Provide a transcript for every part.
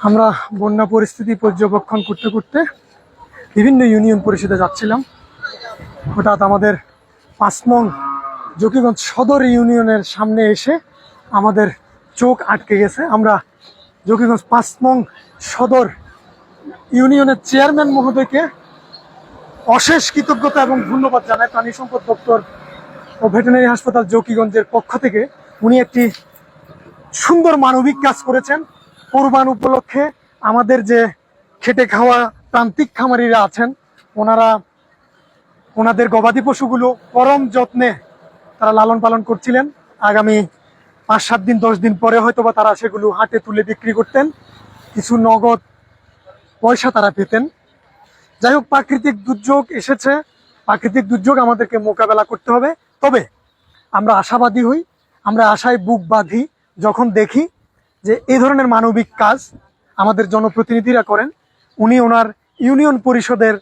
আমরা বন্যা পরিস্থিতি পর্যবেক্ষণ করতে করতে বিভিন্ন ইউনিয়ন পরিষদে যাচ্ছিলাম। হঠাৎ আমাদের পাঁচমং জকিগঞ্জ সদর ইউনিয়নের সামনে এসে আমাদের চোখ আটকে গেছে। আমরা জকিগঞ্জ পাঁচমং সদর ইউনিয়নের চেয়ারম্যান মহোদয়কে অশেষ কৃতজ্ঞতা এবং ধন্যবাদ জানায় প্রাণী সম্পদ দপ্তর ও ভেটেরিনারি হাসপাতাল জকিগঞ্জের পক্ষ থেকে উনি একটি সুন্দর মানবিক কাজ করেছেন। কোরবান উপলক্ষে আমাদের যে খেটে খাওয়া প্রান্তিক খামারিরা আছেন, ওনারা ওনাদের গবাদি পশুগুলো পরম যত্নে তারা লালন পালন করছিলেন। আগামী পাঁচ, সাত দিন, দশ দিন পরে হয়তো বা তারা সেগুলো হাটে তুলে বিক্রি করতেন। কিছু নগদ পয়সা তারা পেতেন। যাই হোক, প্রাকৃতিক দুর্যোগ এসেছে। প্রাকৃতিক দুর্যোগ আমাদেরকে মোকাবেলা করতে হবে। তবে আমরা আশাবাদী হই, আমরা আশায় বুক বাঁধি, যখন দেখি যে এই ধরনের মানবিক কাজ আমাদের জনপ্রতিনিধিরা করেন, উনি ওনার ইউনিয়ন পরিষদের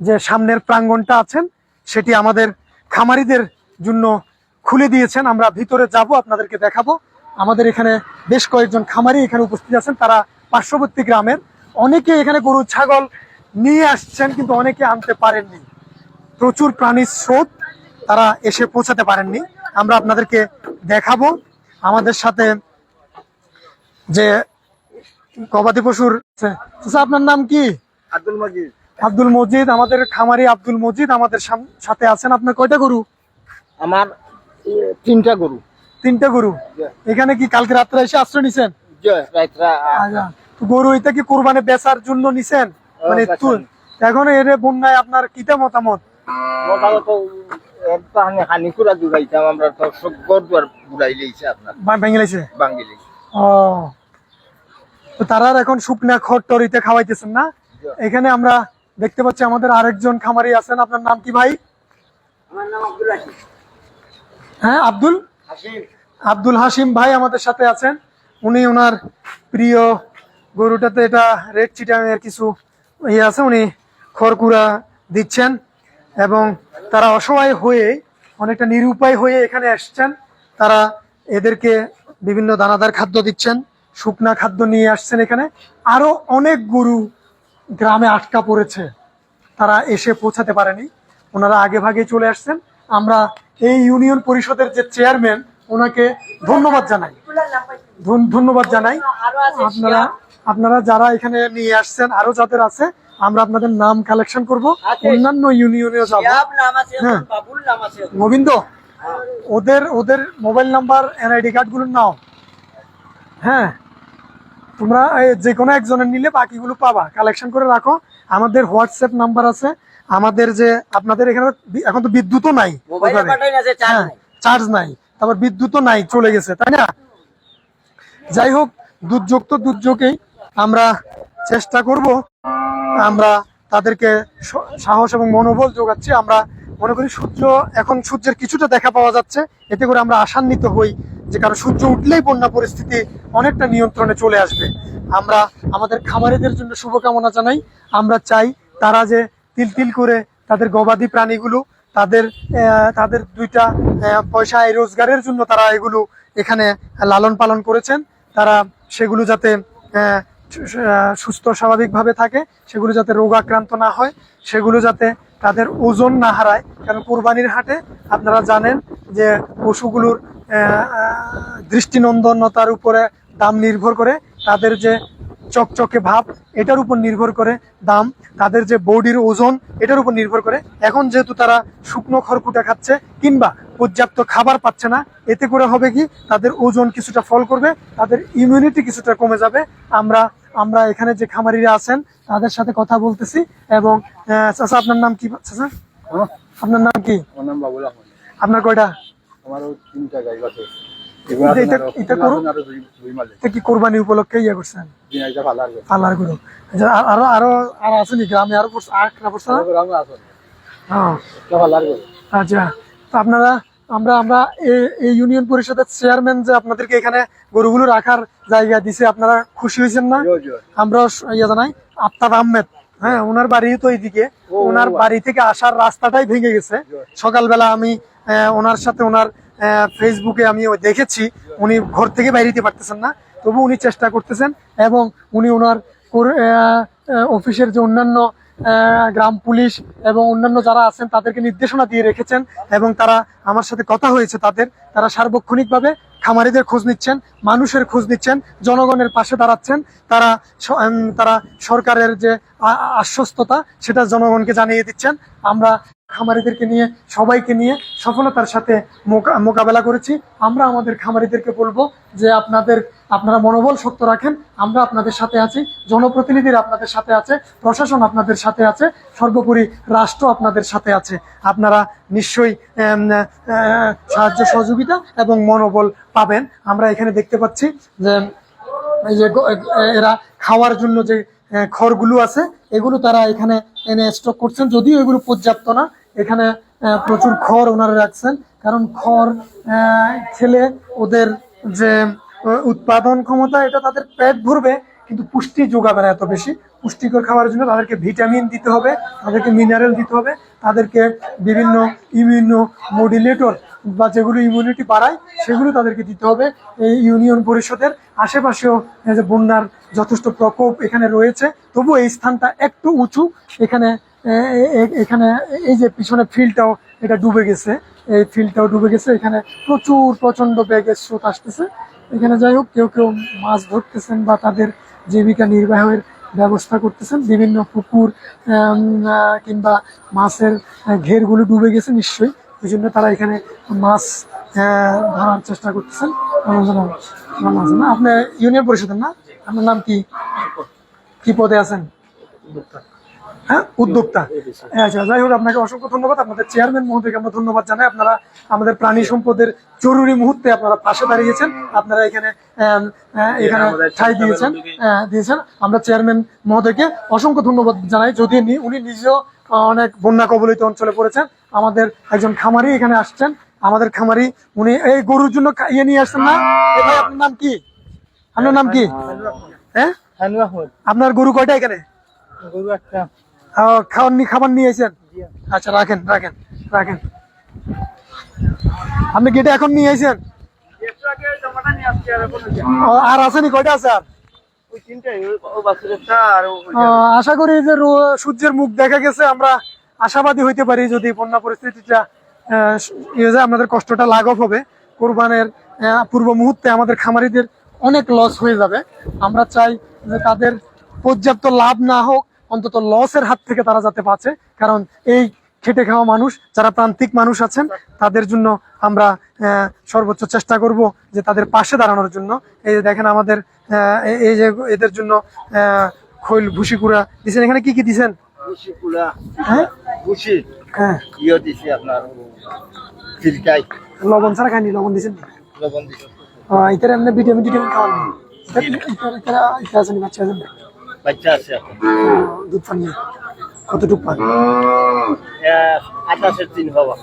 যে সামনের প্রাঙ্গণটা আছেন, সেটি আমাদের খামারিদের জন্য খুলে দিয়েছেন। আমরা ভিতরে যাব, আপনাদেরকে দেখাবো। আমাদের এখানে বেশ কয়েকজন খামারি এখানে উপস্থিত আছেন, তারা পার্শ্ববর্তী গ্রামের। অনেকে এখানে গরু, ছাগল নিয়ে আসছেন, কিন্তু অনেকে আনতে পারেননি। প্রচুর প্রাণীর স্রোত তারা এসে পৌঁছাতে পারেননি। আমরা আপনাদেরকে দেখাবো। আমাদের সাথে যে গবাদি পশুর আপনার নাম কি? আব্দুল মজিদ। আব্দুল মজিদ আমাদের খামারি আব্দুল মজিদ আমাদের সাথে আছেন। আপনার কয়টা গরু? আমার তিনটা গরু। তিনটা গরু? এখানে কি কালকে রাত্রে এসে আশ্রয় নিছেন? রাইতরা আচ্ছা তো গরু এটা কি কোরবানি বেচার জন্য নিছেন? মানে বেচার তু- এখন এর বন্যায় আপনার কিটা মতামত? হানি করে জুড়াইতাম আমরা তো সব গর দুয়ার বুড়াই আপনার। ভেঙে লাইছে বাঙ্গি লইছে ও তো তারা আর এখন শুকনা খড় টরিতে খাওয়াইতেছেন না? এখানে আমরা দেখতে পাচ্ছি আমাদের আরেকজন খামারি আছেন। আপনার নাম কি ভাই? হ্যাঁ আব্দুল? আব্দুল হাসিম ভাই আমাদের সাথে আছেন। উনি ওনার প্রিয় গরুটাতে এটা রেড চিটামের কিছু ইয়ে আছে উনি খড়কুড়া দিচ্ছেন এবং তারা অসহায় হয়ে অনেকটা নিরুপায় হয়ে এখানে এসছেন। তারা এদেরকে বিভিন্ন দানাদার খাদ্য দিচ্ছেন শুকনা খাদ্য নিয়ে আসছেন এখানে। আরও অনেক গরু গ্রামে আটকা পড়েছে। তারা এসে পৌঁছাতে পারেনি। ওনারা আগে ভাগে চলে আসছেন। আমরা এই ইউনিয়ন পরিষদের যে চেয়ারম্যান ওনাকে ধন্যবাদ জানাই। ধন্যবাদ জানাই। আপনারা আপনারা যারা এখানে নিয়ে আসছেন আরও যাদের আছে আমরা আপনাদের নাম কালেকশন করব। অন্যান্য ইউনিয়নে যাব। হ্যাঁ। গোবিন্দ ওদের ওদের মোবাইল নাম্বার এনআইডি কার্ডগুলো নাও। হ্যাঁ? তোমরা এই যে কোনো একজনের নিলে বাকিগুলো পাবা। কালেকশন করে রাখো। আমাদের হোয়াটসঅ্যাপ নাম্বার আছে। আমাদের যে আপনাদের এখানে এখন তো বিদ্যুৎও হ্যাঁ নাই। চার্জ নাই। তারপর বিদ্যুৎও নাই চলে গেছে তাই না? যাই হোক দুর্যোগ তো দুর্যোগেই। আমরা চেষ্টা করব। আমরা তাদেরকে সাহস এবং মনোবল যোগাচ্ছি। আমরা মনে করি সূর্য, এখন সূর্যের কিছুটা দেখা পাওয়া যাচ্ছে। এতে করে আমরা আশান্বিত হই যে কারণ সূর্য উঠলেই বন্যা পরিস্থিতি অনেকটা নিয়ন্ত্রণে চলে আসবে। আমরা আমাদের খামারিদের জন্য শুভকামনা জানাই। আমরা চাই তারা যে তিল তিল করে তাদের গবাদি প্রাণীগুলো, তাদের তাদের দুইটা পয়সা আয় রোজগারের জন্য তারা এগুলো এখানে লালন পালন করেছেন। তারা সেগুলো যাতে সুস্থ স্বাভাবিকভাবে থাকে, সেগুলো যাতে রোগাক্রান্ত না হয়, সেগুলো যাতে তাদের ওজন না হারায়, কারণ কোরবানির হাটে আপনারা জানেন যে পশুগুলোর দৃষ্টিনন্দনতার উপরে দাম নির্ভর করে, তাদের যে চকচকে ভাব, এটার উপর নির্ভর করে দাম, তাদের যে বডির ওজন, এটার উপর নির্ভর করে। এখন যেহেতু তারা শুকনো খড়কুটা খাচ্ছে, কিংবা পর্যাপ্ত খাবার পাচ্ছে না, এতে করে হবে কি, তাদের ওজন কিছুটা ফল করবে, তাদের ইমিউনিটি কিছুটা কমে যাবে। আমরা আমরা এখানে যে খামারিরা আছেন তাদের সাথে কথা বলতেছি এবং চাচা আপনার নাম কি চাচা? আপনার নাম কি? আমার নাম বাবুল আহমদ। আপনার কয়টা? আমারও তিনটা আছে। কি কোরবানি উপলক্ষে ইয়ে করছেন? গুলো আচ্ছা, আরও আরও আর গ্রামে আরও পড়ছে হ্যাঁ। আচ্ছা তো আপনারা আমরা আমরা এই- ইউনিয়ন পরিষদের চেয়ারম্যান যে আপনাদেরকে এখানে গরুগুলো রাখার জায়গা দিছে আপনারা খুশি হয়েছেন না? আমরা ইয়ে জানাই আফতাব আহমেদ হ্যাঁ ওনার বাড়ি তো এইদিকে। ওনার বাড়ি থেকে আসার রাস্তাটাই ভেঙে গেছে। সকালবেলা আমি ওনার সাথে ওনার আহ, ফেসবুকে আমি দেখেছি উনি ঘর থেকে বাইরে যেতে পারতেছেন না। তবু উনি চেষ্টা করতেছেন এবং উনি ওনার অফিসের যে অন্যান্য গ্রাম পুলিশ এবং অন্যান্য যারা আছেন, তাদেরকে নির্দেশনা দিয়ে রেখেছেন এবং তারা আমার সাথে কথা হয়েছে তাদের। তারা সার্বক্ষণিকভাবে খামারিদের খোঁজ নিচ্ছেন, মানুষের খোঁজ নিচ্ছেন, জনগণের পাশে দাঁড়াচ্ছেন। তারা তারা সরকারের যে আশ্বস্ততা, সেটা জনগণকে জানিয়ে দিচ্ছেন। আমরা খামারিদেরকে নিয়ে, সবাইকে নিয়ে সফলতার সাথে মোকা- মোকাবেলা করেছি। আমরা আমাদের খামারিদেরকে বলব যে আপনাদের আপনারা মনোবল শক্ত রাখেন, আমরা আপনাদের সাথে আছি, জনপ্রতিনিধিরা আপনাদের সাথে আছে, প্রশাসন আপনাদের সাথে আছে, সর্বোপরি রাষ্ট্র আপনাদের সাথে আছে। আপনারা নিশ্চয়ই সাহায্য সহযোগিতা এবং মনোবল পাবেন। আমরা এখানে দেখতে পাচ্ছি যে এরা খাওয়ার জন্য যে খড়গুলো আছে, এগুলো তারা এখানে এনে স্টক করছেন। যদিও এগুলো পর্যাপ্ত না, এখানে প্রচুর খড় ওনারা রাখছেন। কারণ খড় খেলে ওদের যে উৎপাদন ক্ষমতা, এটা তাদের পেট ভরবে, কিন্তু পুষ্টি যোগাবে না এত বেশি। পুষ্টিকর খাওয়ার জন্য তাদেরকে ভিটামিন দিতে হবে, তাদেরকে মিনারেল দিতে হবে, তাদেরকে বিভিন্ন ইমিউনো মডিলেটর বা যেগুলো ইমিউনিটি বাড়ায়, সেগুলো তাদেরকে দিতে হবে। এই ইউনিয়ন পরিষদের আশেপাশেও যে বন্যার যথেষ্ট প্রকোপ এখানে রয়েছে তবু এই স্থানটা একটু উঁচু। এখানে এখানে এই যে পিছনে ফিল্ডটাও, এটা ডুবে গেছে। এই ফিল্ডটাও ডুবে গেছে। এখানে প্রচুর প্রচণ্ড ব্যাগের স্রোত আসতেছে। এখানে যাই হোক কেউ কেউ মাছ ধরতেছেন বা তাদের জীবিকা নির্বাহের ব্যবস্থা করতেছেন। বিভিন্ন পুকুর কিংবা মাছের ঘেরগুলো ডুবে গেছে নিশ্চয়ই। ওই জন্য তারা এখানে মাছ আহ, ধরার চেষ্টা করতেছেন। না আপনি ইউনিয়ন পরিষদের না? আপনার নাম কি? কি পদে? আছেন? হ্যাঁ উদ্যোক্তা। হ্যাঁ, আচ্ছা যাই হোক আপনাকে অসংখ্য ধন্যবাদ। আপনাদের চেয়ারম্যান মহোদয়কে আমরা ধন্যবাদ জানাই। আপনারা আমাদের প্রাণী সম্পদের জরুরি মুহূর্তে আপনারা পাশে দাঁড়িয়েছেন। আপনারা এখানে এখানে ঠাই দিয়েছেন দিয়েছেন। আমরা চেয়ারম্যান মহোদয়কে অসংখ্য ধন্যবাদ জানাই। যদি উনি নিজেও অনেক বন্যা কবলিত অঞ্চলে পড়েছেন আমাদের একজন খামারি এখানে আসছেন। আমাদের খামারি উনি এই গরুর জন্য ইয়ে নিয়ে আসছেন না? ভাই আপনার নাম কি? আপনার নাম কি? হ্যাঁ হানু আপনার গরু কয়টা এখানে? গরু একটা। খাবার নিয়ে খাবার নিয়ে এসেছেন? আচ্ছা রাখেন রাখেন রাখেন। আপনি গেটে এখন নিয়ে এসেছেন? আর আসেনি কয়টা আছে আর? আশা করি যে সূর্যের মুখ দেখা গেছে আমরা আশাবাদী হইতে পারি যদি বন্যা পরিস্থিতিটা ইয়ে আমাদের কষ্টটা লাঘব হবে কোরবানের পূর্ব মুহূর্তে আমাদের খামারিদের অনেক লস হয়ে যাবে। আমরা চাই যে তাদের পর্যাপ্ত লাভ না হোক অন্তত লসের হাত থেকে তারা যাতে বাঁচে। কারণ এই খেটে খাওয়া মানুষ যারা প্রান্তিক মানুষ আছেন তাদের জন্য আমরা সর্বোচ্চ চেষ্টা করব যে তাদের পাশে দাঁড়ানোর জন্য। এই যে দেখেন আমাদের এই- যে এদের জন্য খৈল ভুসি কুড়া দিচ্ছেন এখানে কি কি দিচ্ছেন হ্যাঁ? হ্যাঁ। লবণ ছাড়া খাইনি লবণ দিচ্ছেন লবণ ইতার এমনি ভিটামিন টিটামিন খাওয়ান ইতার ইতার ইতার বাচ্চা বাচ্চা আছে। দুধ পান নেই কতটুক পান? আঠাশের দিন হওয়া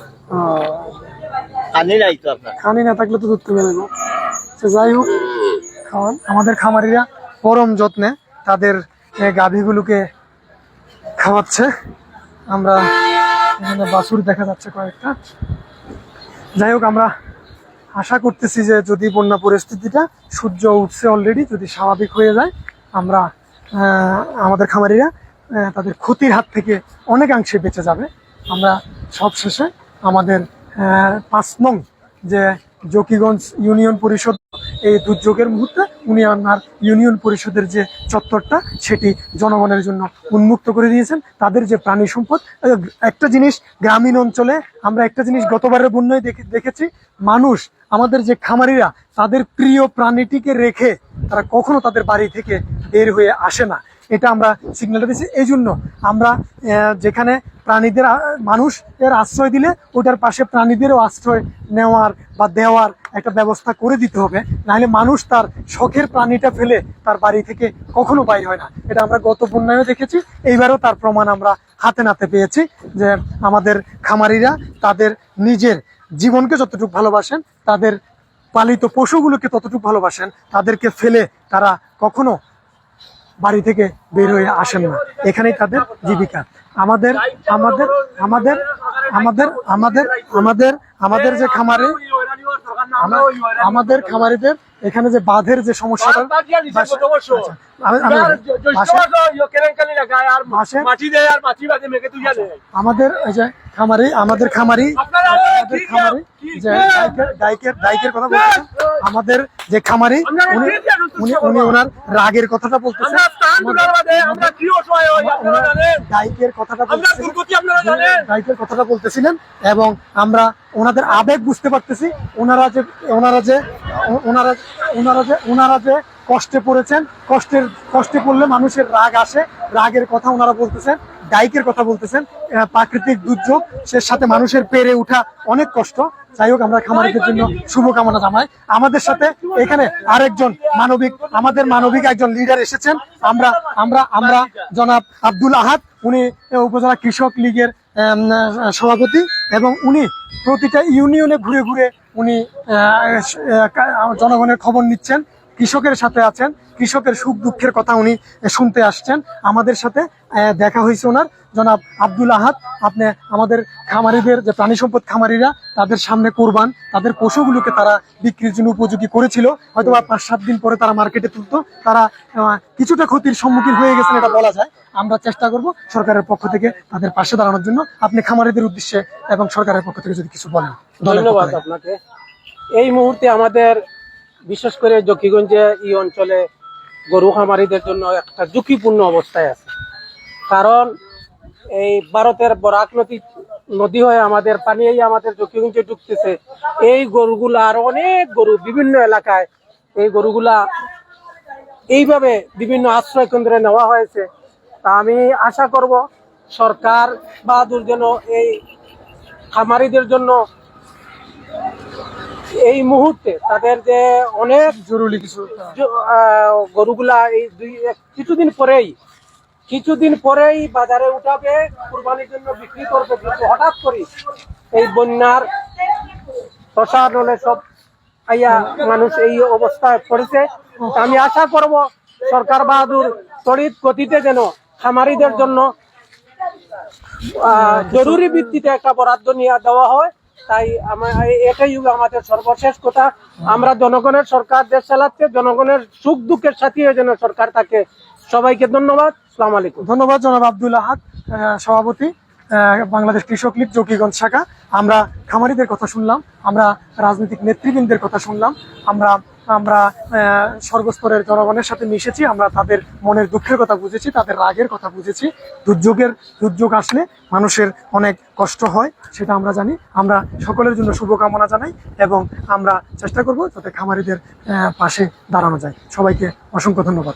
পানি নাই তো আপনার। খানি না থাকলে তো দুধ কমে তো যাই হোক খাওয়ান। আমাদের খামারিরা পরম যত্নে তাদের গাভীগুলোকে খাওয়াচ্ছে। আমরা এখানে বাছুর দেখা যাচ্ছে কয়েকটা। যাই হোক আমরা আশা করতেছি যে যদি বন্যা পরিস্থিতিটা সূর্য উঠছে অলরেডি যদি স্বাভাবিক হয়ে যায় আমরা আমাদের খামারিরা তাদের ক্ষতির হাত থেকে অনেকাংশে বেঁচে যাবে। আমরা সবশেষে আমাদের পাঁচ নং যে জকিগঞ্জ ইউনিয়ন পরিষদ এই দুর্যোগের মুহূর্তে উনি আপনার ইউনিয়ন পরিষদের যে চত্বরটা, সেটি জনগণের জন্য উন্মুক্ত করে দিয়েছেন। তাদের যে প্রাণী সম্পদ একটা জিনিস গ্রামীণ অঞ্চলে আমরা একটা জিনিস গতবারের বন্যায় দেখে- দেখেছি, মানুষ, আমাদের যে খামারিরা, তাদের প্রিয় প্রাণীটিকে রেখে তারা কখনো তাদের বাড়ি থেকে বের হয়ে আসে না। এটা আমরা সিগন্যালটা দিচ্ছি এই জন্য আমরা যেখানে প্রাণীদের, মানুষ এর আশ্রয় দিলে ওটার পাশে প্রাণীদেরও আশ্রয় নেওয়ার বা দেওয়ার একটা ব্যবস্থা করে দিতে হবে। নাহলে মানুষ তার শখের প্রাণীটা ফেলে তার বাড়ি থেকে কখনো বাইর হয় না। এটা আমরা গত বন্যায়ও দেখেছি। এইবারও তার প্রমাণ আমরা হাতে নাতে পেয়েছি যে আমাদের খামারিরা তাদের নিজের জীবনকে যতটুকু ভালোবাসেন, তাদের পালিত পশুগুলোকে ততটুকু ভালোবাসেন, তাদেরকে ফেলে তারা কখনো বাড়ি থেকে বের হয়ে আসেন না। এখানেই তাদের জীবিকা। আমাদের আমাদের আমাদের আমাদের আমাদের আমাদের আমাদের যে খামারে আমাদের খামারিদের এখানে যে বাঁধের যে সমস্যাটা আমাদের খামারি আমাদের খামারি যে ডাইকের ডাইকের কথা বলছেন? আমাদের যে খামারি উনি? ওনার রাগের কথাটা বলতেছেন। কথাটা কথাটা বলতেছিলেন এবং আমরা ওনাদের আবেগ বুঝতে পারতেছি। ওনারা যে ওনারা যে ওনারা ওনারা যে ওনারা যে কষ্টে পড়েছেন কষ্টের কষ্টে পড়লে মানুষের রাগ আসে। রাগের কথা ওনারা বলতেছেন ডাইকের কথা বলতেছেন। প্রাকৃতিক দুর্যোগ সে সাথে মানুষের পেরে ওঠা অনেক কষ্ট। যাই হোক, আমরা খামারিদের জন্য শুভকামনা জানাই। আমাদের সাথে এখানে আরেকজন মানবিক, আমাদের মানবিক একজন লিডার এসেছেন। আমরা আমরা আমরা জনাব আব্দুল আহাদ, উনি উপজেলা কৃষক লীগের সভাপতি এবং উনি প্রতিটা ইউনিয়নে ঘুরে ঘুরে উনি জনগণের খবর নিচ্ছেন। কৃষকের সাথে আছেন কৃষকের সুখ দুঃখের কথা উনি শুনতে আসছেন। আমাদের সাথে দেখা হয়েছে ওনার। জনাব আব্দুল আহাদ আপনি আমাদের খামারিদের যে প্রাণী সম্পদ খামারিরা তাদের সামনে কোরবান তাদের পশুগুলোকে তারা বিক্রির জন্য উপযোগী করেছিল। হয়তো পাঁচ সাত দিন পরে তারা মার্কেটে তুলতো। তারা কিছুটা ক্ষতির সম্মুখীন হয়ে গেছেন এটা বলা যায়। আমরা চেষ্টা করব সরকারের পক্ষ থেকে তাদের পাশে দাঁড়ানোর জন্য। আপনি খামারিদের উদ্দেশ্যে এবং সরকারের পক্ষ থেকে যদি কিছু বলেন। ধন্যবাদ আপনাকে। এই মুহূর্তে আমাদের বিশেষ করে জকিগঞ্জে এই অঞ্চলে গরু খামারিদের জন্য একটা ঝুঁকিপূর্ণ অবস্থায় আছে। কারণ এই ভারতের বরাক নদী নদী হয়ে আমাদের পানি এই আমাদের জকিগঞ্জে ঢুকতেছে। এই গরুগুলা আর অনেক গরু বিভিন্ন এলাকায় এই গরুগুলা এইভাবে বিভিন্ন আশ্রয় কেন্দ্রে নেওয়া হয়েছে। তা আমি আশা করব সরকার বা যেন এই খামারিদের জন্য এই মুহূর্তে তাদের যে অনেক জরুরি কিছু। গরুগুলা এই দুই কিছুদিন পরেই কিছুদিন পরেই বাজারে উঠাবে কুরবানির জন্য বিক্রি করবে কিন্তু হঠাৎ করে এই বন্যার প্রসার হলে সব আইয়া মানুষ এই অবস্থায় পড়েছে। আমি আশা করব সরকার বাহাদুর তড়িৎ গতিতে যেন খামারিদের জন্য জরুরি ভিত্তিতে একটা বরাদ্দ নিয়ে দেওয়া হয়। তাই আমার এটাই আমাদের সর্বশেষ কথা। আমরা জনগণের সরকার দেশ চালাচ্ছে জনগণের সুখ দুঃখের সাথে যেন সরকার থাকে সবাইকে ধন্যবাদ। সালাম আলাইকুম। ধন্যবাদ জনাব আব্দুল আহাদ আহ, সভাপতি বাংলাদেশ কৃষক লীগ জকিগঞ্জ শাখা। আমরা খামারিদের কথা শুনলাম আমরা রাজনৈতিক নেতৃবৃন্দের কথা শুনলাম আমরা আমরা সর্বস্তরের জনগণের সাথে মিশেছি, আমরা তাদের মনের দুঃখের কথা বুঝেছি, তাদের রাগের কথা বুঝেছি। দুর্যোগের, দুর্যোগ আসলে মানুষের অনেক কষ্ট হয়, সেটা আমরা জানি। আমরা সকলের জন্য শুভকামনা জানাই এবং আমরা চেষ্টা করব যাতে খামারিদের পাশে দাঁড়ানো যায়। সবাইকে অসংখ্য ধন্যবাদ।